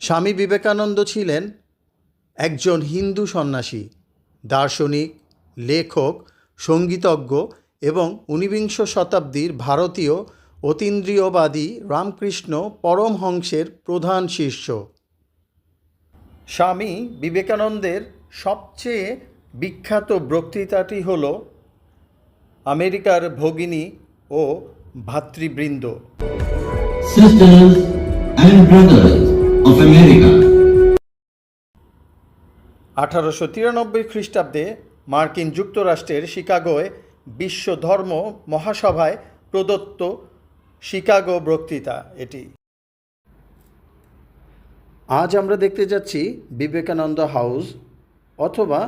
স্বামী বিবেকানন্দ ছিলেন একজন হিন্দু সন্ন্যাসী, দার্শনিক, লেখক, সঙ্গীতজ্ঞ এবং ঊনবিংশ শতাব্দীর ভারতীয় অতীন্দ্রিয়বাদী রামকৃষ্ণ পরমহংসের প্রধান শিষ্য। স্বামী বিবেকানন্দের সবচেয়ে বিখ্যাত বক্তৃতাটি হল আমেরিকার ভগিনী ও ভাতৃবৃন্দ। আঠারোশো তিরানব্বই খ্রিস্টাব্দে মার্কিন যুক্তরাষ্ট্রের শিকাগোয় বিশ্ব ধর্ম মহাসভায় প্রদত্ত শিকাগো বক্তৃতা এটি। আজ আমরা দেখতে যাচ্ছি বিবেকানন্দ হাউস অথবা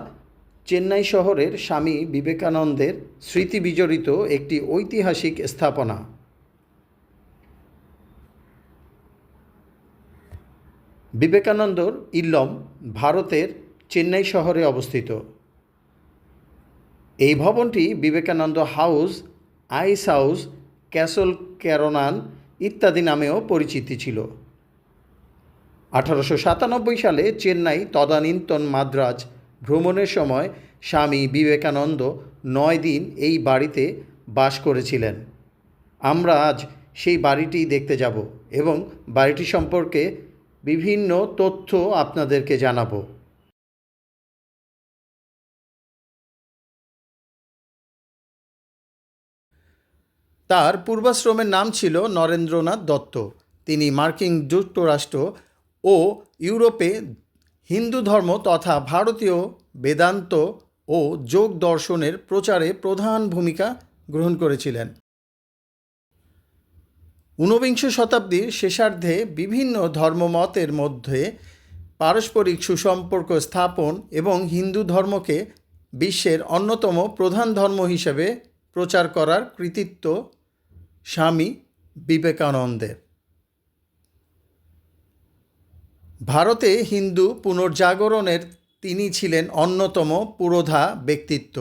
চেন্নাই শহরের স্বামী বিবেকানন্দের স্মৃতি বিজড়িত একটি ঐতিহাসিক স্থাপনা। বিবেকানন্দর ইল্লম ভারতের চেন্নাই শহরে অবস্থিত। এই ভবনটি Vivekananda house, ice house, castle Kernan ইত্যাদি নামেও পরিচিতি ছিল। আঠারোশো সাতানব্বই সালে চেন্নাই তদানীন্তন মাদ্রাজ ভ্রমণের সময় স্বামী বিবেকানন্দ নয় দিন এই বাড়িতে বাস করেছিলেন। আমরা আজ সেই বাড়িটি দেখতে যাব এবং বাড়িটি সম্পর্কে বিভিন্ন তথ্য আপনাদেরকে জানাব। তার পূর্বাশ্রমের নাম ছিল নরেন্দ্রনাথ দত্ত। তিনি মার্কিন যুক্তরাষ্ট্র ও ইউরোপে হিন্দু ধর্ম তথা ভারতীয় বেদান্ত ও যোগ দর্শনের প্রচারে প্রধান ভূমিকা গ্রহণ করেছিলেন। ঊনবিংশ শতাব্দীর শেষার্ধে বিভিন্ন ধর্মমতের মধ্যে পারস্পরিক সুসম্পর্ক স্থাপন এবং হিন্দু ধর্মকে বিশ্বের অন্যতম প্রধান ধর্ম হিসেবে প্রচার করার কৃতিত্ব স্বামী বিবেকানন্দের। ভারতে হিন্দু পুনর্জাগরণের তিনি ছিলেন অন্যতম পুরোধা ব্যক্তিত্ব।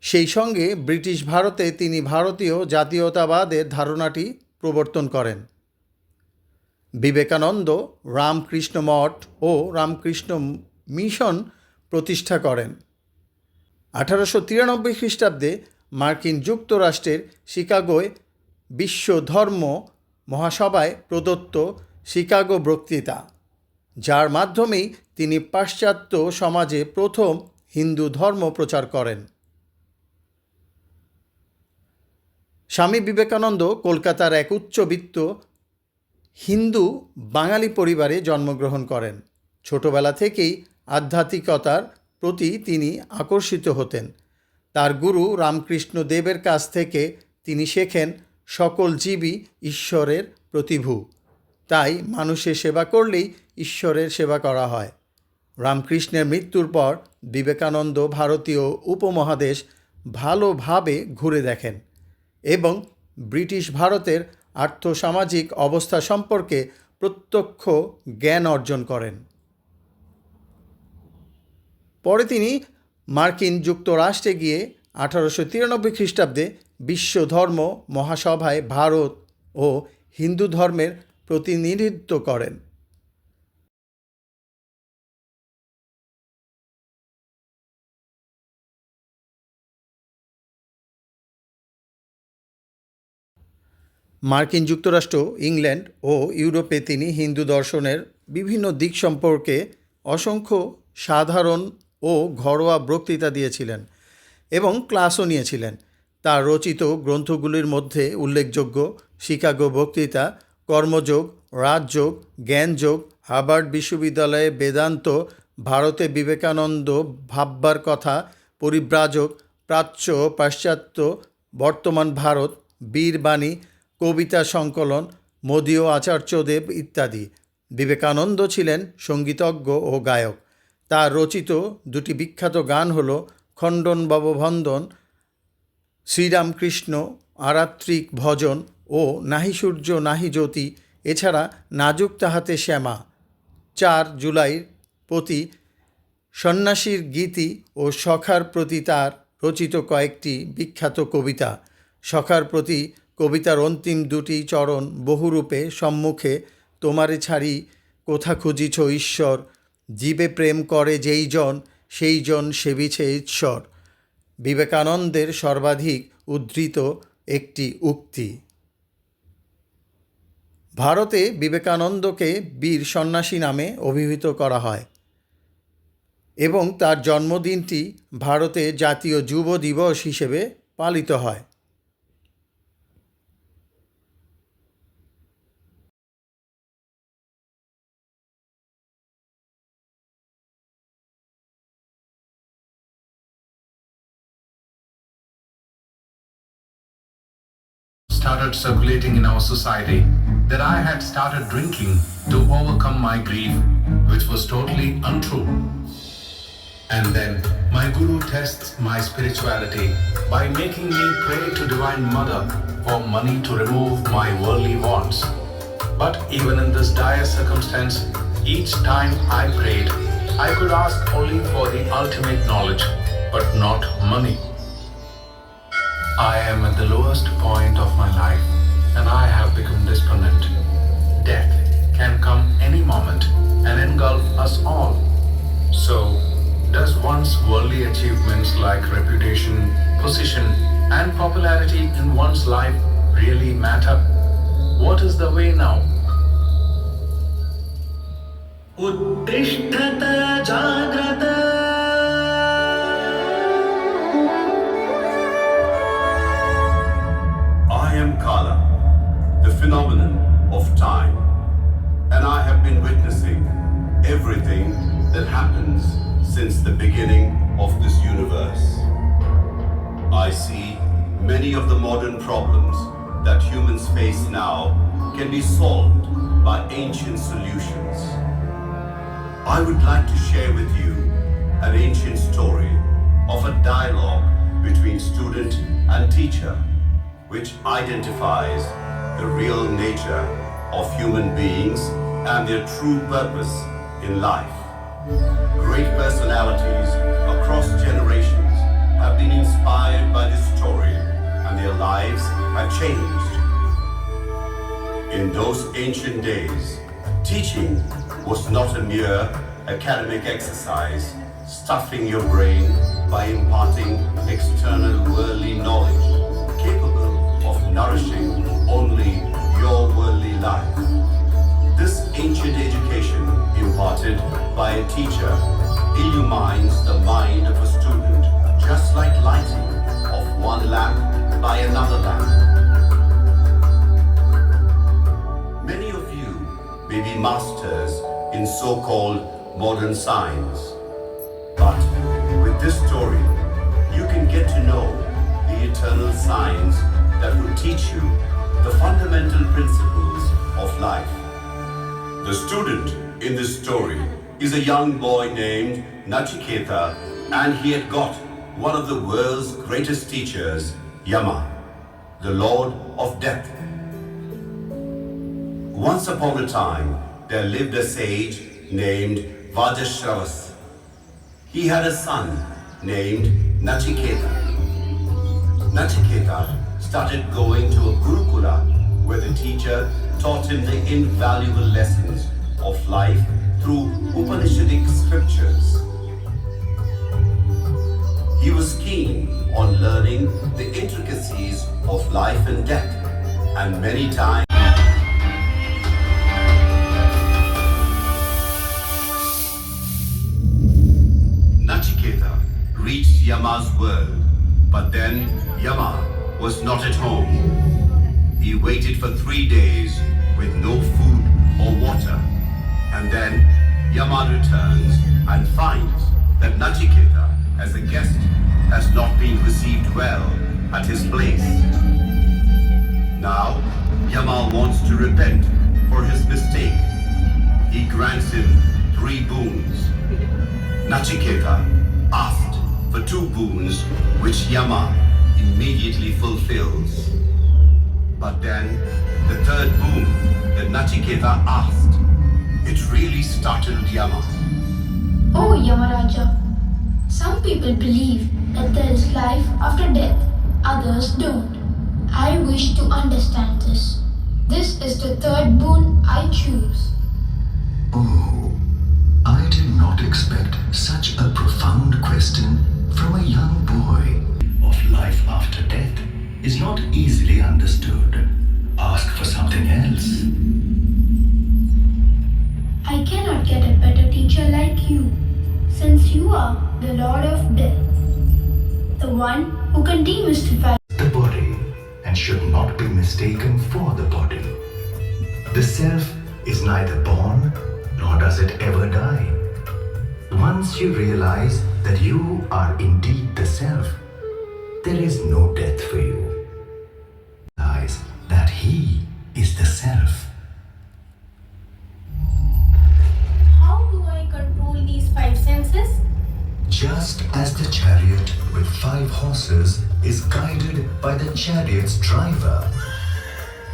সেই সঙ্গে ব্রিটিশ ভারতে তিনি ভারতীয় জাতীয়তাবাদের ধারণাটি প্রবর্তন করেন। বিবেকানন্দ রামকৃষ্ণ মঠ ও রামকৃষ্ণ মিশন প্রতিষ্ঠা করেন। আঠারোশো তিরানব্বই খ্রিস্টাব্দে মার্কিন যুক্তরাষ্ট্রের শিকাগোয় বিশ্ব ধর্ম মহাসভায় প্রদত্ত শিকাগো বক্তৃতা, যার মাধ্যমেই তিনি পাশ্চাত্য সমাজে প্রথম হিন্দু ধর্ম প্রচার করেন। স্বামী বিবেকানন্দ কলকাতার এক উচ্চবিত্ত হিন্দু বাঙালি পরিবারে জন্মগ্রহণ করেন। ছোটবেলা থেকেই আধ্যাত্মিকতার প্রতি তিনি আকর্ষিত হতেন। তার গুরু রামকৃষ্ণ দেবের কাছ থেকে তিনি শেখেন, সকল জীবই ঈশ্বরের প্রতিভূ। তাই মানুষের সেবা করলেই ঈশ্বরের সেবা করা হয়। রামকৃষ্ণের মৃত্যুর পর বিবেকানন্দ ভারতীয় উপমহাদেশ ভালোভাবে ঘুরে দেখেন এবং ব্রিটিশ ভারতের আর্থসামাজিক অবস্থা সম্পর্কে প্রত্যক্ষ জ্ঞান অর্জন করেন। পরে তিনি মার্কিন যুক্তরাষ্ট্রে গিয়ে আঠারোশো তিরানব্বই খ্রিস্টাব্দে বিশ্ব ধর্ম মহাসভায় ভারত ও হিন্দু ধর্মের প্রতিনিধিত্ব করেন। মার্কিন যুক্তরাষ্ট্র, ইংল্যান্ড ও ইউরোপে তিনি হিন্দু দর্শনের বিভিন্ন দিক সম্পর্কে অসংখ্য সাধারণ ও ঘরোয়া বক্তৃতা দিয়েছিলেন এবং ক্লাসও নিয়েছিলেন। তার রচিত গ্রন্থগুলির মধ্যে উল্লেখযোগ্য শিকাগো বক্তৃতা, কর্মযোগ, রাজযোগ, জ্ঞানযোগ, হার্ভার্ড বিশ্ববিদ্যালয়ে বেদান্ত, ভারতে বিবেকানন্দ ভাববার কথা, পরিব্রাজক, প্রাচ্য পাশ্চাত্য, বর্তমান ভারত বীরবাণী কবিতা সংকলন, মদীয় আচার্যদেব ইত্যাদি। বিবেকানন্দ ছিলেন সঙ্গীতজ্ঞ ও গায়ক। তার রচিত দুটি বিখ্যাত গান হল খণ্ডন ভববন্ধন শ্রীরামকৃষ্ণ, আরাত্রিক ভজন ও নাহি সূর্য নাহি জ্যোতি, এছাড়া নাজুক তাহাতে শ্যামা। চার জুলাইয়ের প্রতি সন্ন্যাসীর গীতি ও সখার প্রতি তার রচিত কয়েকটি বিখ্যাত কবিতা। সখার প্রতি কবিতার অন্তিম দুটি চরণ বহুরূপে সম্মুখে, তোমারে ছাড়ি কোথা খুঁজিছ ঈশ্বর? জীবে প্রেম করে যেই জন, সেই জন সেবিছে ঈশ্বর। বিবেকানন্দের সর্বাধিক উদ্ধৃত একটি উক্তি। ভারতে বিবেকানন্দকে বীর সন্ন্যাসী নামে অভিহিত করা হয় এবং তার জন্মদিনটি ভারতে জাতীয় যুব দিবস হিসেবে পালিত হয়। Circulating in our society that I had started drinking to overcome my grief, which was totally untrue. And then my guru tests my spirituality by making me pray to Divine Mother for money to remove my worldly wants. But even in this dire circumstance, each time I prayed, I could ask only for the ultimate knowledge, but not money. I am at the lowest point of my life and I have become despondent. Death can come any moment and engulf us all. So, does one's worldly achievements like reputation, position, and popularity in one's life really matter? What is the way now? उत्तिष्ठत जाग्रत happens since the beginning of this universe. I see many of the modern problems that humans face now can be solved by ancient solutions. I would like to share with you an ancient story of a dialogue between student and teacher which identifies the real nature of human beings and their true purpose in life. Great personalities across generations have been inspired by this story and their lives have changed. In those ancient days, teaching was not a mere academic exercise, stuffing your brain by imparting external worldly knowledge capable of nourishing only your worldly life. This ancient education, by a teacher, illumines the mind of a student, just like lighting of one lamp by another lamp. Many of you may be masters in so called modern science. But with this story, you can get to know the eternal science that will teach you the fundamental principles of life. The student in this story is a young boy named Nachiketa, and he had got one of the world's greatest teachers, Yama, the Lord of Death. Once upon a time, there lived a sage named Vajashravas. He had a son named Nachiketa. Nachiketa started going to a Gurukula where the teacher taught him the invaluable lessons of life through Upanishadic scriptures. He was keen on learning the intricacies of life and death, and many times. Nachiketa reached Yama's world, but then Yama was not at home. He waited for three days with no food or water, and then Yama returns and finds that Nachiketa, as a guest, has not been received well at his place. Now, Yama wants to repent for his mistake. He grants him three boons. Nachiketa asked for two boons, which Yama immediately fulfills. But then, the third boon that Nachiketa asked, it really startled Yama. Oh, Yamaraja. Some people believe that there is life after death, others don't. I wish to understand this. This is the third boon I choose. Oh, I did not expect such a profound question from a young boy. Of life after death is not easily understood. Ask for something else. I cannot get a better teacher like you, since you are the Lord of Death, the one who can demystify the body and should not be mistaken for the body. The self is neither born nor does it ever die. Once you realize that you are indeed the self, there is no death for you. Realize that He is the self. Guided by the chariot's driver,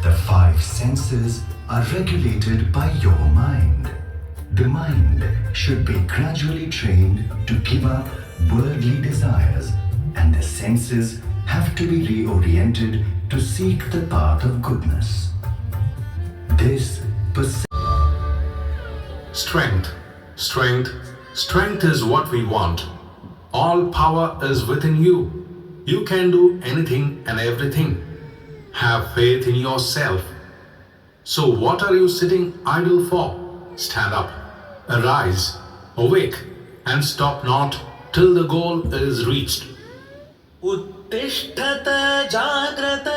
the five senses are regulated by your mind. The mind should be gradually trained to give up worldly desires, and the senses have to be reoriented to seek the path of goodness. This. Strength, strength, strength is what we want. All power is within you. You can do anything and everything. Have faith in yourself. So, what are you sitting idle for? Stand up, arise, awake, and stop not till the goal is reached. उत्तिष्ठत जाग्रत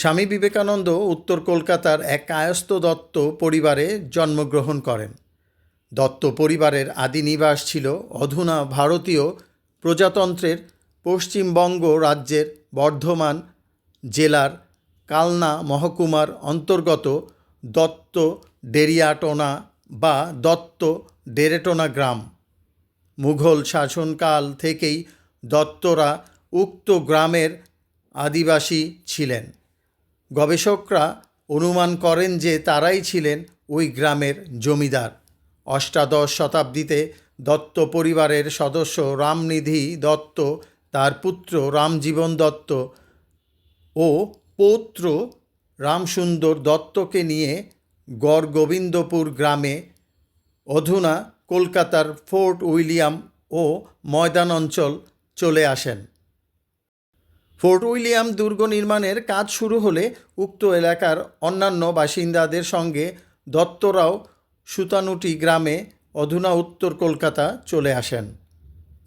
স্বামী বিবেকানন্দ উত্তর কলকাতার এক কায়স্থ দত্ত পরিবারে জন্মগ্রহণ করেন। দত্ত পরিবারের আদি নিবাস ছিল অধুনা ভারতীয় প্রজাতন্ত্রের পশ্চিমবঙ্গ রাজ্যের বর্ধমান জেলার কালনা মহকুমার অন্তর্গত দত্ত ডেরিয়াটোনা বা দত্ত ডেরেটোনা গ্রাম। মুঘল শাসনকাল থেকেই দত্তরা উক্ত গ্রামের আদিবাসী ছিলেন। গবেষকরা অনুমান করেন যে তারাই ছিলেন ওই গ্রামের জমিদার। অষ্টাদশ শতাব্দীতে দত্ত পরিবারের সদস্য রামনিধি দত্ত, তার পুত্র রামজীবন দত্ত ও পৌত্র রামসুন্দর দত্তকে নিয়ে গড় গোবিন্দপুর গ্রামে অধুনা কলকাতার ফোর্ট উইলিয়াম ও ময়দান অঞ্চল চলে আসেন। ফোর্ট উইলিয়াম দুর্গ নির্মাণের কাজ শুরু হলে উক্ত এলাকার অন্যান্য বাসিন্দাদের সঙ্গে দত্তরাও সুতানুটি গ্রামে অধুনা উত্তর কলকাতা চলে আসেন।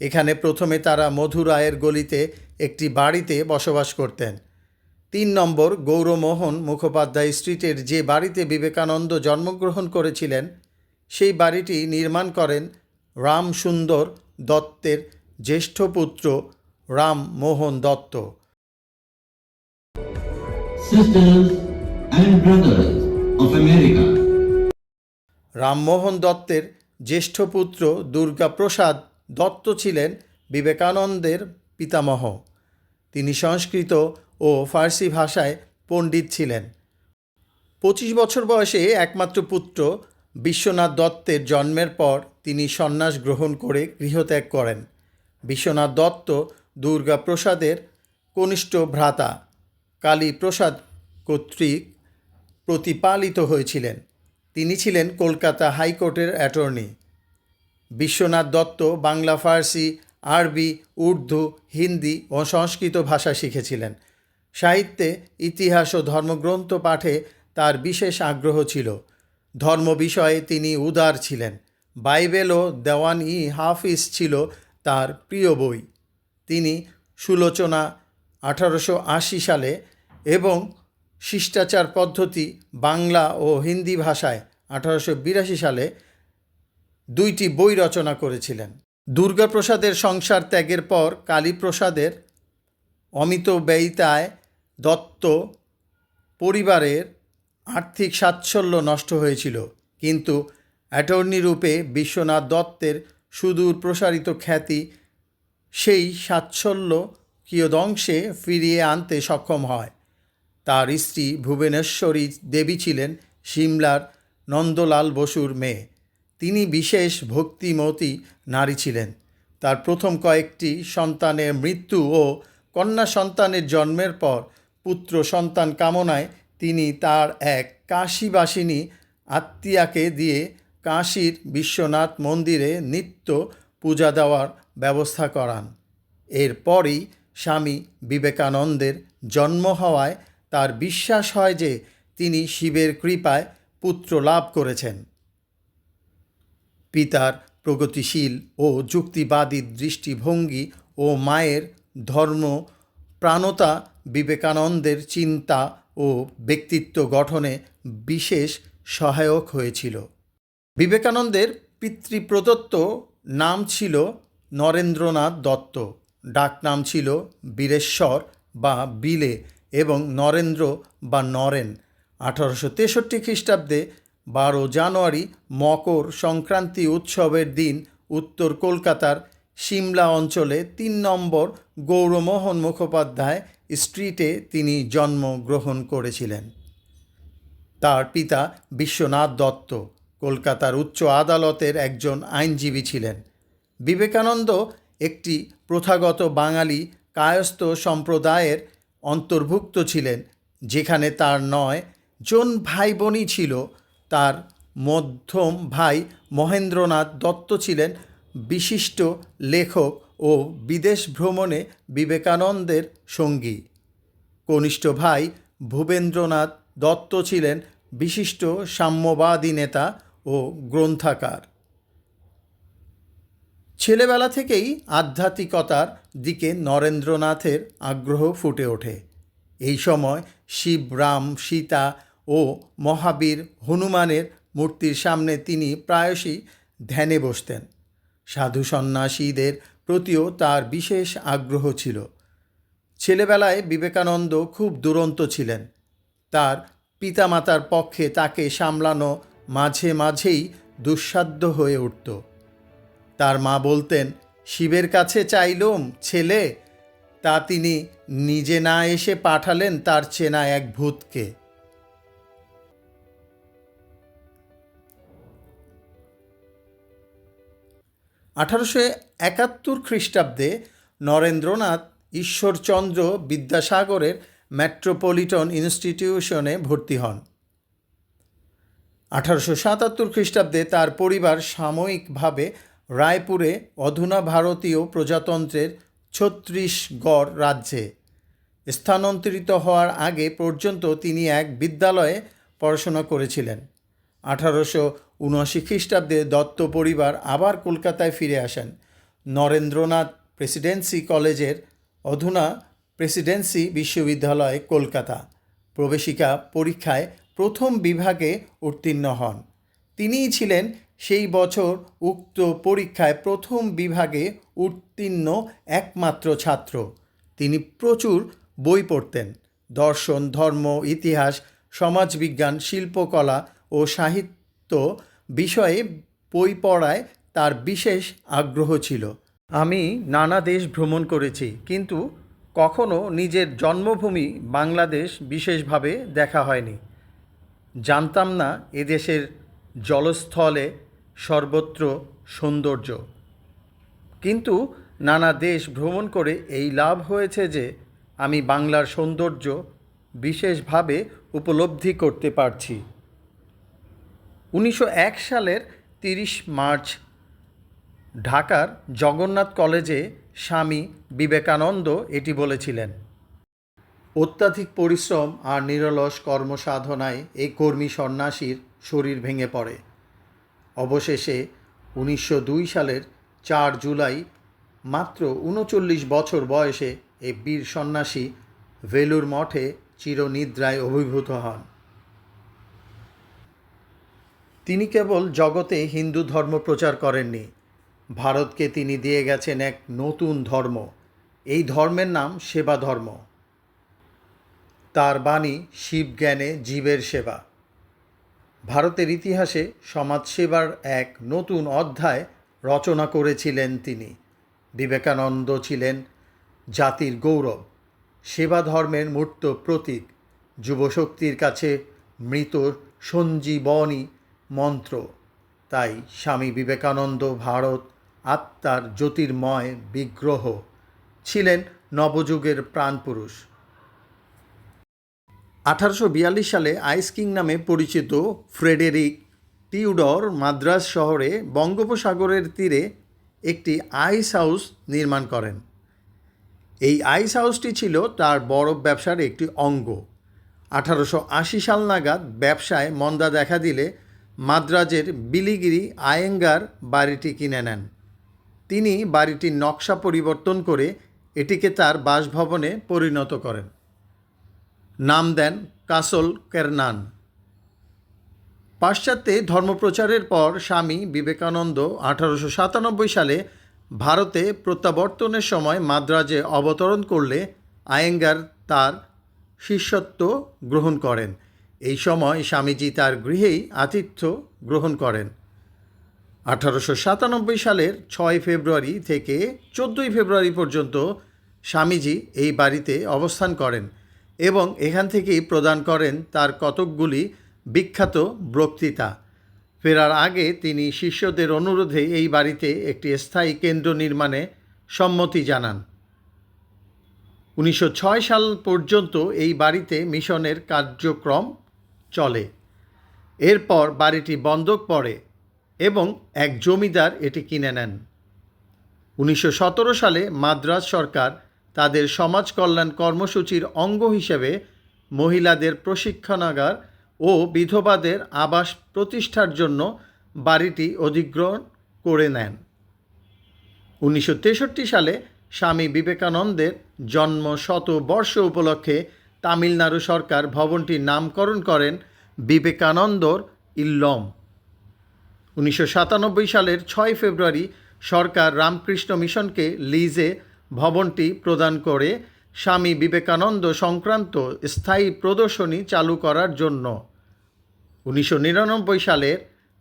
এখানে প্রথমে তারা মধুরায়ের গলিতে একটি বাড়িতে বসবাস করতেন। তিন নম্বর গৌরমোহন মুখোপাধ্যায় স্ট্রিটের যে বাড়িতে বিবেকানন্দ জন্মগ্রহণ করেছিলেন, সেই বাড়িটি নির্মাণ করেন রামসুন্দর দত্তের জ্যেষ্ঠ পুত্র Rammohan Dutta. Sisters and brothers of America. Rammohan দত্তের জ্যেষ্ঠ পুত্র দুর্গাপ্রসাদ দত্ত ছিলেন বিবেকানন্দের পিতামহ। তিনি সংস্কৃত ও ফার্সি ভাষায় পণ্ডিত ছিলেন। পঁচিশ বছর বয়সে একমাত্র পুত্র বিশ্বনাথ দত্তের জন্মের পর তিনি সন্ন্যাস গ্রহণ করে গৃহত্যাগ করেন। বিশ্বনাথ দত্ত দুর্গাপ্রসাদের কনিষ্ঠ ভ্রাতা। কালীপ্রসাদ কর্তৃক প্রতিপালিত হয়েছিলেন। তিনি ছিলেন কলকাতা হাইকোর্টের অ্যাটর্নি। বিশ্বনাথ দত্ত বাংলা, ফার্সি, আরবি, উর্দু, হিন্দি ও সংস্কৃত ভাষা শিখেছিলেন। সাহিত্যে ইতিহাস ও ধর্মগ্রন্থ পাঠে তার বিশেষ আগ্রহ ছিল। ধর্ম বিষয়ে তিনি উদার ছিলেন। বাইবেল ও দেওয়ান ই হাফিজ ছিল তার প্রিয় বই। তিনি সুলোচনা আঠারোশো আশি সালে এবং শিষ্টাচার পদ্ধতি বাংলা ও হিন্দি ভাষায় আঠারোশো বিরাশি সালে দুইটি বই রচনা করেছিলেন। দুর্গাপ্রসাদের সংসার ত্যাগের পর কালীপ্রসাদের অমিত ব্যয়িতায় দত্ত পরিবারের আর্থিক সাচ্ছল্য নষ্ট হয়েছিল। কিন্তু অ্যাটর্নি রূপে বিশ্বনাথ দত্তের সুদূর প্রসারিত খ্যাতি সেই সাচ্ছল্য কিয়দংশে ফিরিয়ে আনতে সক্ষম হয়। তার স্ত্রী ভুবনেশ্বরী দেবী ছিলেন সিমলার নন্দলাল বসুর মেয়ে। তিনি বিশেষ ভক্তিমতী নারী ছিলেন। তার প্রথম কয়েকটি সন্তানের মৃত্যু ও কন্যা সন্তানের জন্মের পর পুত্র সন্তান কামনায় তিনি তার এক কাশীবাসিনী আত্মীয়াকে দিয়ে কাশীর বিশ্বনাথ মন্দিরে নিত্য পূজা দেওয়ার ব্যবস্থা করান। এরপরই স্বামী বিবেকানন্দের জন্ম হওয়ায় তার বিশ্বাস হয় যে তিনি শিবের কৃপায় পুত্র লাভ করেছেন। পিতার প্রগতিশীল ও যুক্তিবাদী দৃষ্টিভঙ্গি ও মায়ের ধর্ম, প্রাণতা, বিবেকানন্দের চিন্তা ও ব্যক্তিত্ব গঠনে বিশেষ সহায়ক হয়েছিল। বিবেকানন্দের পিতৃপ্রদত্ত নাম ছিল নরেন্দ্রনাথ দত্ত। ডাকনাম ছিল বীরেশ্বর বা বিলে। এবং নরেন্দ্র বা নরেন আঠারোশো তেষট্টি খ্রিস্টাব্দে বারো জানুয়ারি মকর সংক্রান্তি উৎসবের দিন উত্তর কলকাতার সিমলা অঞ্চলে তিন নম্বর গৌরমোহন মুখোপাধ্যায় স্ট্রিটে তিনি জন্মগ্রহণ করেছিলেন। তার পিতা বিশ্বনাথ দত্ত, কলকাতার উচ্চ আদালতের একজন আইনজীবী ছিলেন। বিবেকানন্দ একটি প্রথাগত বাঙালি কায়স্থ সম্প্রদায়ের অন্তর্ভুক্ত ছিলেন, যেখানে তার নয় জন ভাই বোনই ছিল। তার মধ্যম ভাই মহেন্দ্রনাথ দত্ত ছিলেন, বিশিষ্ট লেখক ও বিদেশ ভ্রমণে বিবেকানন্দের সঙ্গী। কনিষ্ঠ ভাই ভূপেন্দ্রনাথ দত্ত ছিলেন, বিশিষ্ট সাম্যবাদী নেতা ও গ্রন্থাকার। ছেলেবেলা থেকেই আধ্যাত্মিকতার দিকে নরেন্দ্রনাথের আগ্রহ ফুটে ওঠে। এই সময় শিব, রাম, সীতা ও মহাবীর হনুমানের মূর্তির সামনে তিনি প্রায়শই ধ্যানে বসতেন। সাধু সন্ন্যাসীদের প্রতিও তার বিশেষ আগ্রহ ছিল। ছেলেবেলায় বিবেকানন্দ খুব দুরন্ত ছিলেন। তার পিতামাতার পক্ষে তাকে সামলানো মাঝে মাঝেই দুঃসাধ্য হয়ে উঠত। তার মা বলতেন শিবের কাছে চাইলুম, ছেলে। তা তিনি নিজে না এসে পাঠালেন তার চেনা এক ভূতকে। আঠারোশো একাত্তর খ্রিস্টাব্দে নরেন্দ্রনাথ ঈশ্বরচন্দ্র বিদ্যাসাগরের মেট্রোপলিটন ইনস্টিটিউশনে ভর্তি হন। আঠারোশো সাতাত্তর খ্রিস্টাব্দে তার পরিবার সাময়িকভাবে রায়পুরে অধুনা ভারতীয় প্রজাতন্ত্রের ছত্রিশগড় রাজ্যে স্থানান্তরিত হওয়ার আগে পর্যন্ত তিনি এক বিদ্যালয়ে পড়াশোনা করেছিলেন। আঠারোশো উনআশি খ্রিস্টাব্দে দত্ত পরিবার আবার কলকাতায় ফিরে আসেন। নরেন্দ্রনাথ প্রেসিডেন্সি কলেজের অধুনা প্রেসিডেন্সি বিশ্ববিদ্যালয়, কলকাতা। প্রবেশিকা পরীক্ষায় প্রথম বিভাগে উত্তীর্ণ হন। তিনিই ছিলেন সেই বছর উক্ত পরীক্ষায় প্রথম বিভাগে উত্তীর্ণ একমাত্র ছাত্র। তিনি প্রচুর বই পড়তেন। দর্শন, ধর্ম, ইতিহাস, সমাজবিজ্ঞান, শিল্পকলা ও সাহিত্য বিষয়ে বই পড়ায় তার বিশেষ আগ্রহ ছিল। আমি নানা দেশ ভ্রমণ করেছি, কিন্তু কখনো নিজের জন্মভূমি বাংলাদেশ বিশেষভাবে দেখা হয়নি। জানতাম না এদেশের জলস্থলে সর্বত্র সৌন্দর্য। কিন্তু নানা দেশ ভ্রমণ করে এই লাভ হয়েছে যে আমি বাংলার সৌন্দর্য বিশেষভাবে উপলব্ধি করতে পারছি। উনিশশো এক সালের তিরিশ মার্চ ঢাকার জগন্নাথ কলেজে স্বামী বিবেকানন্দ এটি বলেছিলেন, অত্যাধিক পরিশ্রম আর নিরলস কর্মসাধনায় এই কর্মী সন্ন্যাসীর শরীর ভেঙে পড়ে। অবশেষে উনিশশো দুই সালের চার জুলাই, মাত্র উনচল্লিশ বছর বয়সে এই বীর সন্ন্যাসী ভেলুর মঠে চিরনিদ্রায় অভিভূত হন। তিনি কেবল জগতে হিন্দু ধর্ম প্রচার করেননি, ভারতকে তিনি দিয়ে গেছেন এক নতুন ধর্ম। এই ধর্মের নাম সেবা ধর্ম। তার বাণী শিবজ্ঞানে জীবের সেবা। ভারতের ইতিহাসে সমাজসেবার এক নতুন অধ্যায় রচনা করেছিলেন তিনি। বিবেকানন্দ ছিলেন জাতির গৌরব, সেবা ধর্মের মূর্ত প্রতীক, যুবশক্তির কাছে মৃত সঞ্জীবনী মন্ত্র। তাই স্বামী বিবেকানন্দ ভারত আত্মার জ্যোতির্ময় বিগ্রহ, ছিলেন নবযুগের প্রাণপুরুষ। আঠারোশো বিয়াল্লিশ সালে আইস কিং নামে পরিচিত ফ্রেডেরিক টিউডর মাদ্রাজ শহরে বঙ্গোপসাগরের তীরে একটি আইস হাউস নির্মাণ করেন। এই আইস হাউসটি ছিল তার বরফ ব্যবসার একটি অঙ্গ। আঠারোশো আশি সাল নাগাদ ব্যবসায় মন্দা দেখা দিলে মাদ্রাজের বিলিগিরি আয়েঙ্গার বাড়িটি কিনে নেন। তিনি বাড়িটির নকশা পরিবর্তন করে এটিকে তার বাসভবনে পরিণত করেন। নাম দেন কাসল কেরনান। পাশ্চাত্যে ধর্মপ্রচারের পর স্বামী বিবেকানন্দ আঠারোশো সাতানব্বই সালে ভারতে প্রত্যাবর্তনের সময় মাদ্রাজে অবতরণ করলে আয়েঙ্গার তার শিষ্যত্ব গ্রহণ করেন। এই সময় স্বামীজি তার গৃহেই আতিথ্য গ্রহণ করেন। আঠারোশো সাতানব্বই সালের ছয় ফেব্রুয়ারি থেকে চোদ্দোই ফেব্রুয়ারি পর্যন্ত স্বামীজি এই বাড়িতে অবস্থান করেন। এবং এখান থেকেই প্রদান করেন তার কতকগুলি বিখ্যাত বক্তৃতা। ফেরার আগে তিনি শিষ্যদের অনুরোধে এই বাড়িতে একটি স্থায়ী কেন্দ্র নির্মাণে সম্মতি জানান। উনিশশো ছয় সাল পর্যন্ত এই বাড়িতে মিশনের কার্যক্রম চলে। এরপর বাড়িটি বন্ধক পড়ে এবং এক জমিদার এটি কিনে নেন। উনিশশো সতেরো সালে মাদ্রাজ সরকার তাদের সমাজ কল্যাণ কর্মসূচির অঙ্গ হিসেবে মহিলাদের প্রশিক্ষণাগার ও বিধবাদের আবাস প্রতিষ্ঠার জন্য বাড়িটি অধিগ্রহণ করে নেন। উনিশশো তেষট্টি সালে স্বামী বিবেকানন্দের জন্ম শত বর্ষ উপলক্ষে তামিলনাড়ু সরকার ভবনটির নামকরণ করেন বিবেকানন্দর ইল্লম। উনিশশো সাতানব্বই সালের ছয় ফেব্রুয়ারি সরকার রামকৃষ্ণ মিশনকে লিজে ভবনটি প্রদান করে স্বামী বিবেকানন্দ সংক্রান্ত স্থায়ী প্রদর্শনী চালু করার জন্য। উনিশশো নিরানব্বই সালের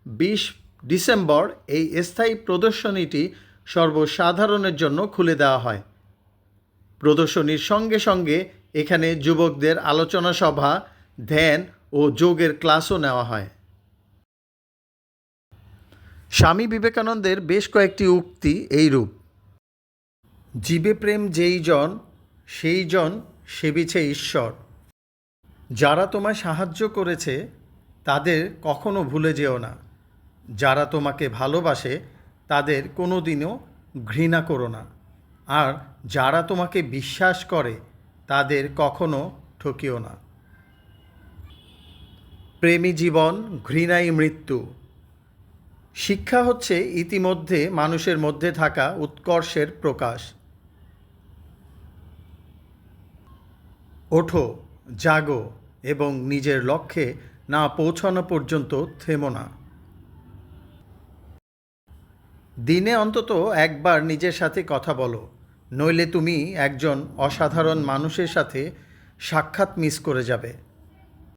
বিশ ডিসেম্বর এই স্থায়ী প্রদর্শনীটি সর্বসাধারণের জন্য খুলে দেওয়া হয়। প্রদর্শনীর সঙ্গে সঙ্গে এখানে যুবকদের আলোচনা সভা, ধ্যান ও যোগের ক্লাসও নেওয়া হয়। স্বামী বিবেকানন্দের বেশ কয়েকটি উক্তি এইরূপ জীবে প্রেম যেই জন, সেই জন সেবিছে ঈশ্বর। যারা তোমায় সাহায্য করেছে, তাদের কখনো ভুলে যেও না। যারা তোমাকে ভালোবাসে, তাদের কোনো দিনও ঘৃণা করো না। আর যারা তোমাকে বিশ্বাস করে, তাদের কখনো ঠকিও না। প্রেমী জীবন, ঘৃণাই মৃত্যু। শিক্ষা হচ্ছে ইতিমধ্যে মানুষের মধ্যে থাকা উৎকর্ষের প্রকাশ। ওঠো, জাগো এবং নিজের লক্ষ্যে না পৌঁছানো পর্যন্ত থেমো না। দিনে অন্তত একবার নিজের সাথে কথা বলো, নইলে তুমি একজন অসাধারণ মানুষের সাথে সাক্ষাৎ মিস করে যাবে।